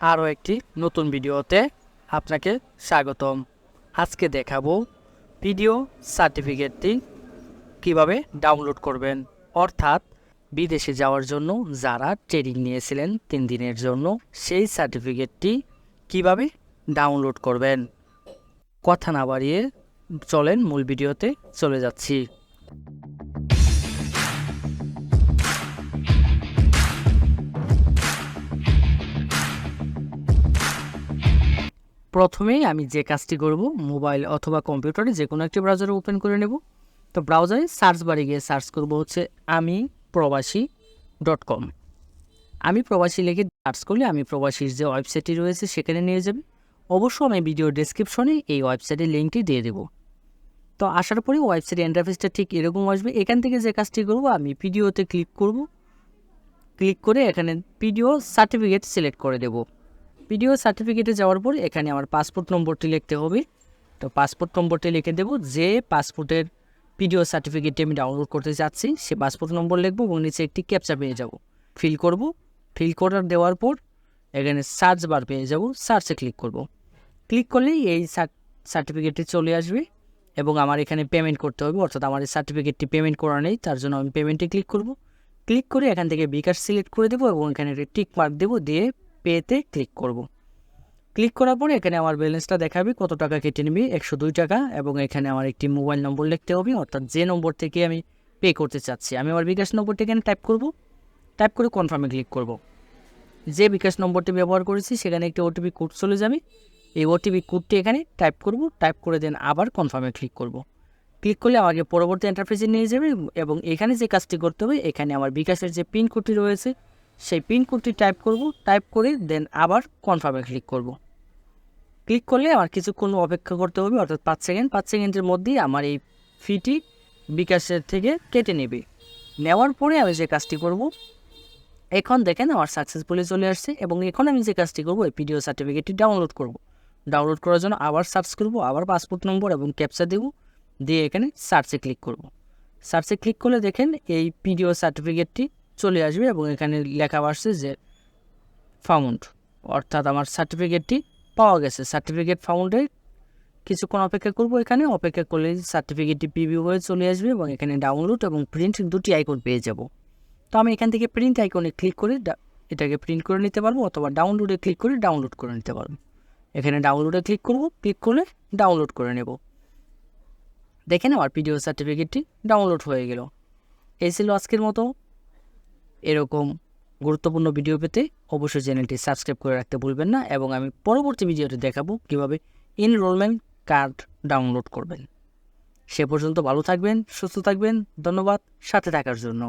আরও একটি নতুন ভিডিওতে আপনাকে স্বাগতম। আজকে দেখাবো ভিডিও সার্টিফিকেটটি কীভাবে ডাউনলোড করবেন, অর্থাৎ বিদেশে যাওয়ার জন্য যারা ট্রেনিং নিয়েছিলেন তিন দিনের জন্য, সেই সার্টিফিকেটটি কীভাবে ডাউনলোড করবেন। কথা না বাড়িয়ে চলেন মূল ভিডিওতে চলে যাচ্ছি। প্রথমেই আমি যে কাজটি করব, মোবাইল অথবা কম্পিউটারে যে কোনো একটি ব্রাউজারে ওপেন করে নেব। তো ব্রাউজারে সার্চ বারে গিয়ে সার্চ করব হচ্ছে আমি প্রবাসী ডট কম। আমি প্রবাসী লিখে সার্চ করলে আমি প্রবাসীর যে ওয়েবসাইটটি রয়েছে সেখানে নিয়ে যাবে। অবশ্য আমি ভিডিও ডেসক্রিপশনে এই ওয়েবসাইটের লিঙ্কটি দিয়ে দেবো। তো আসার পরে ওয়েবসাইট ইন্টারফেসটা ঠিক এরকম আসবে। এখান থেকে যে কাজটি করব, আমি পিডিওতে ক্লিক করব। ক্লিক করে এখানে পিডিও সার্টিফিকেট সিলেক্ট করে দেব। পিডিও সার্টিফিকেটে যাওয়ার পর এখানে আমার পাসপোর্ট নম্বরটি লিখতে হবে। তো পাসপোর্ট নম্বরটি লিখে দেবো, যে পাসপোর্টের পিডিও সার্টিফিকেটটি আমি ডাউনলোড করতে চাচ্ছি সে পাসপোর্ট নম্বর লিখব এবং নিচে একটি ক্যাপচা পেয়ে যাব। ফিল করব ফিল করার দেওয়ার পর এখানে সার্চ বার পেয়ে যাব সার্চে ক্লিক করব। ক্লিক করলেই এই সার্টিফিকেটটি চলে আসবে এবং আমার এখানে পেমেন্ট করতে হবে, অর্থাৎ আমার এই সার্টিফিকেটটি পেমেন্ট করা নেই, তার জন্য আমি পেমেন্টে ক্লিক করব। ক্লিক করে এখান থেকে বিকাশ সিলেক্ট করে দেবো এবং এখানে টিক মার্ক দেবো দিয়ে পেতে ক্লিক করব। ক্লিক করার পরে এখানে আমার ব্যালেন্সটা দেখাবে, কত টাকা কেটে নেবে, একশো দুই টাকা, এবং এখানে আমার একটি মোবাইল নম্বর লিখতে হবে, অর্থাৎ যে নম্বর থেকে আমি পে করতে চাচ্ছি। আমি আমার বিকাশ নম্বরটি এখানে টাইপ করব টাইপ করে কনফার্মে ক্লিক করব। যে বিকাশ নম্বরটি ব্যবহার করেছি, সেখানে একটি ওটিপি কোড চলে যাবে। এই ওটিপি কোডটি এখানে টাইপ করব টাইপ করে দেন আবার কনফার্মে ক্লিক করব। ক্লিক করলে আমাকে পরবর্তী ইন্টারফেসে নিয়ে যাবে, এবং এখানে যে কাজটি করতে হবে, এখানে আমার বিকাশের যে পিন কোডটি রয়েছে সেই পিন কোডটি টাইপ করব টাইপ করে দেন আবার কনফার্মে ক্লিক করব। ক্লিক করলে আমার কিছুক্ষণ অপেক্ষা করতে হবে, অর্থাৎ পাঁচ সেকেন্ড পাঁচ সেকেন্ডের মধ্যেই আমার এই ফিটি বিকাশের থেকে কেটে নেবে। নেওয়ার পরে আমি যে কাজটি করব, এখন দেখেন আমার সাকসেসফুলি চলে আসছে এবং এখন আমি যে কাজটি করব, এই পিডিও সার্টিফিকেটটি ডাউনলোড করব। ডাউনলোড করার জন্য আবার সার্চ করব, আবার পাসপোর্ট নম্বর এবং ক্যাপচা দেব, দিয়ে এখানে সার্চে ক্লিক করব। সার্চে ক্লিক করলে দেখেন এই পিডিও সার্টিফিকেটটি চলে আসবে এবং এখানে লেখা আসছে যে ফাউন্ড অর্থাৎ আমার সার্টিফিকেটটি পাওয়া গেছে। সার্টিফিকেট ফাউন্ডে কিছুক্ষণ অপেক্ষা করব এখানে। অপেক্ষা করলে সার্টিফিকেটটি প্রিভিউ হয়ে চলে আসবে এবং এখানে ডাউনলোড এবং প্রিন্ট দুটি আইকন পেয়ে যাব। তো আমি এখান থেকে প্রিন্ট আইকনে ক্লিক করে এটাকে প্রিন্ট করে নিতে পারব অথবা ডাউনলোডে ক্লিক করে ডাউনলোড করে নিতে পারব। এখানে ডাউনলোডে ক্লিক করব ক্লিক করলে ডাউনলোড করে নেব। দেখেন আমার পিডিও সার্টিফিকেটটি ডাউনলোড হয়ে গেল। এই ছিল আজকের মতো। এরকম গুরুত্বপূর্ণ ভিডিও পেতে অবশ্যই চ্যানেলটি সাবস্ক্রাইব করে রাখতে ভুলবেন না এবং আমি পরবর্তী ভিডিওতে দেখাবো কীভাবে এনরোলমেন্ট কার্ড ডাউনলোড করবেন। সে পর্যন্ত ভালো থাকবেন, সুস্থ থাকবেন, ধন্যবাদ, সাথে থাকার জন্য।